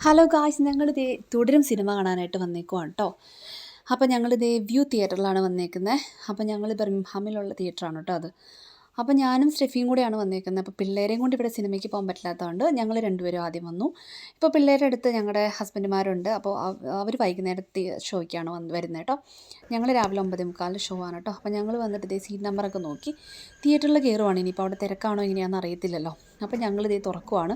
Hello guys ഞങ്ങളിതേ തുടരും cinema കാണാനായിട്ട് വന്നേക്കുവാണ് കേട്ടോ അപ്പോൾ ഞങ്ങളിതേ വ്യൂ തിയേറ്ററിലാണ് വന്നേക്കുന്നത് അപ്പോൾ ഞങ്ങൾ ബർമിംഗ്ഹാമിലുള്ള തിയേറ്ററാണ് കേട്ടോ അത്. അപ്പോൾ ഞാനും സ്റ്റെഫിയും കൂടെയാണ് വന്നേക്കുന്നത്. അപ്പോൾ പിള്ളേരെയും കൊണ്ട് ഇവിടെ സിനിമയ്ക്ക് പോകാൻ പറ്റില്ലാത്തതുകൊണ്ട് ഞങ്ങൾ രണ്ടുപേരും ആദ്യം വന്നു. ഇപ്പോൾ പിള്ളേരുടെ അടുത്ത് ഞങ്ങളുടെ ഹസ്ബൻഡുമാരുണ്ട്. അപ്പോൾ അവർ വൈകുന്നേരത്തെ ഷോയ്ക്കാണ് വന്ന് വരുന്നത് കേട്ടോ. ഞങ്ങൾ രാവിലെ ഒമ്പത് മുക്കാലിൽ ഷോ ആണ് കേട്ടോ. അപ്പോൾ ഞങ്ങൾ വന്നിട്ട് ഇതേ സീറ്റ് നമ്പറൊക്കെ നോക്കി. തിയേറ്ററിൽ കയറുവാണ് ഇനിയിപ്പോൾ അവിടെ തിരക്കാണോ എങ്ങനെയാണെന്ന് അറിയത്തില്ലല്ലോ. അപ്പോൾ ഞങ്ങൾ ഇതേ തുറക്കുവാണ്.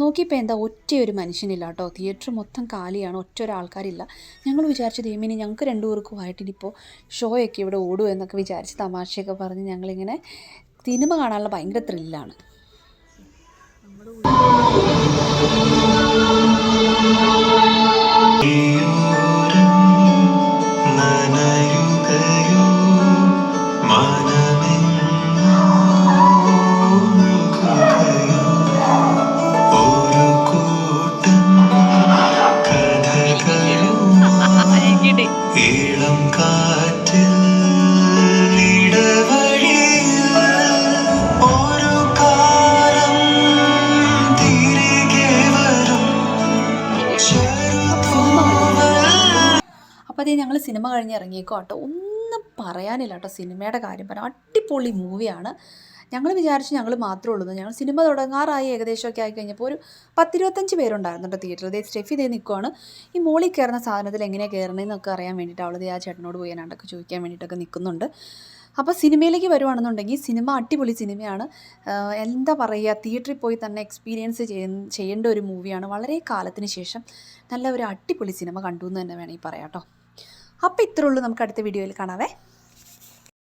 നോക്കിയപ്പോൾ എന്താ ഒറ്റ ഒരു മനുഷ്യനില്ല കേട്ടോ. തിയേറ്റർ മൊത്തം കാലിയാണ്. ഒറ്റ ഒരാൾക്കാരില്ല ഞങ്ങൾ വിചാരിച്ചു ദൈവമിനി ഞങ്ങൾക്ക് രണ്ടു പേർക്കുമായിട്ട് ഇനിയിപ്പോൾ ഷോയൊക്കെ ഇവിടെ ഓടുമെന്നൊക്കെ വിചാരിച്ച് തമാശയൊക്കെ പറഞ്ഞ് ഞങ്ങളിങ്ങനെ സിനിമ കാണാനുള്ള ഭയങ്കര ത്രില്ലാണ് അപ്പോൾ അതേ ഞങ്ങൾ സിനിമ കഴിഞ്ഞ് ഇറങ്ങിയേക്കോ കേട്ടോ ഒന്നും പറയാനില്ല കേട്ടോ സിനിമയുടെ കാര്യം. പറയാം അടിപൊളി മൂവിയാണ്. ഞങ്ങൾ വിചാരിച്ചു ഞങ്ങൾ മാത്രമേ ഉള്ളൂ. ഞങ്ങൾ സിനിമ തുടങ്ങാറായി ഏകദേശമൊക്കെ ആയി കഴിഞ്ഞപ്പോൾ ഒരു പത്തിരുപത്തഞ്ച് പേരുണ്ടായിരുന്നു കേട്ടോ തിയേറ്ററിൽ. ഇതേ സ്റ്റെഫി ഇതേ നിൽക്കുവാണ് ഈ മോളിൽ കയറുന്ന സാധനത്തിൽ എങ്ങനെയാണ് കയറണമെന്നൊക്കെ അറിയാൻ വേണ്ടിയിട്ട് അവളത് ആ ചേട്ടനോട് പോയി ഞാനൊക്കെ ചോദിക്കാൻ വേണ്ടിയിട്ടൊക്കെ നിൽക്കുന്നുണ്ട് അപ്പോൾ സിനിമയിലേക്ക് വരുവാണെന്നുണ്ടെങ്കിൽ സിനിമ അടിപൊളി സിനിമയാണ്. എന്താ പറയുക തിയേറ്ററിൽ പോയി തന്നെ എക്സ്പീരിയൻസ് ചെയ്യ ചെയ്യേണ്ട ഒരു മൂവിയാണ്. വളരെ കാലത്തിന് ശേഷം നല്ല ഒരു അടിപൊളി സിനിമ കണ്ടു എന്ന് തന്നെ വേണമെങ്കിൽ പറയാം കേട്ടോ അപ്പോൾ ഇത്രയുള്ളൂ നമുക്ക് അടുത്ത വീഡിയോയിൽ കാണാവേ.